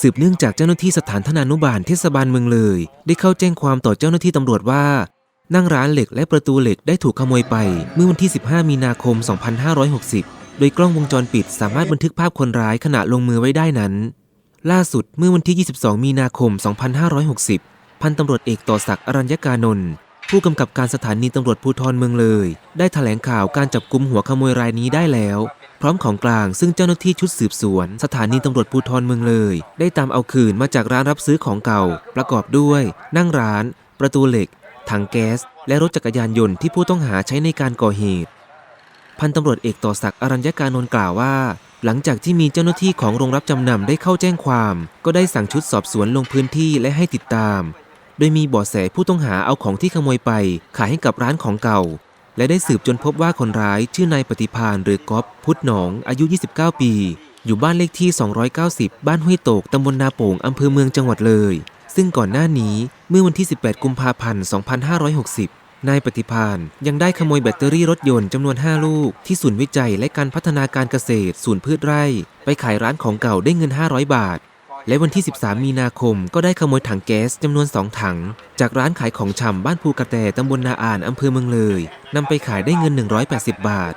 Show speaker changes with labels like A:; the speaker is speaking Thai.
A: สืบเนื่องจากเจ้าหน้าที่สถานธนานุบาลเทศบาลเมืองเลย ได้เข้าแจ้งความต่อเจ้าหน้าที่ตำรวจว่า นั่งร้านเหล็กและประตูเหล็กได้ถูกขโมยไป เมื่อวันที่ 15 มีนาคม 2560 โดยกล้องวงจรปิดสามารถบันทึกภาพคนร้ายขณะลงมือไว้ได้นั้น ล่าสุดเมื่อวันที่ 22 มีนาคม 2560 พันตำรวจเอกต่อศักดิ์อรัญญกานนท์ผู้กำกับการสถานีตำรวจภูธรเมืองเลย ได้แถลงข่าวการจับกลุมหัวขโมยรายนี้ได้แล้ว พร้อมของกลางซึ่งเจ้าหน้าที่ชุดสืบสวน สถานีตำรวจภูธรเมืองเลย ได้ตามเอาคืนมาจากร้านรับซื้อของเก่า ประกอบด้วย นั่งร้าน ประตูเหล็ก ถังแก๊ส และรถจักรยานยนต์ที่ผู้ต้องหาใช้ในการก่อเหตุ พันตำรวจเอกต่อศักดิ์อรัญญกานนท์กล่าวว่า หลังจากที่มีเจ้าหน้าที่ของโรงรับจำนำได้เข้าแจ้งความ ก็ได้สั่งชุดสอบสวนลงพื้นที่และให้ติดตาม โดยมีเบาะแสผู้ต้องหาเอาของที่ขโมยไป ขายให้กับร้านของเก่า และได้สืบจนพบว่าคนร้ายชื่อนายปฏิพานหรือก๊อฟพุทธหนอง อายุ 29 ปี อยู่บ้านเลขที่ 290 บ้านห้วยโตกตำบลนาโป่งอำเภอเมืองจังหวัดเลย ซึ่งก่อนหน้านี้เมื่อวันที่ 18 กุมภาพันธ์ 2560 นายปฏิพานยังได้ขโมยแบตเตอรี่รถยนต์จำนวน 5 ลูก ที่ศูนย์วิจัยและการพัฒนาการเกษตร ศูนย์พืชไร่ ไปขายร้านของเก่าได้เงิน 500 บาท และวันที่ 13 มีนาคมก็ได้ขโมยถังแก๊สจำนวน 2 ถัง จากร้านขายของชำบ้านภูกระแตตำบลนาอ่านอำเภอเมืองเลยนำไปขายได้เงิน 180 บาท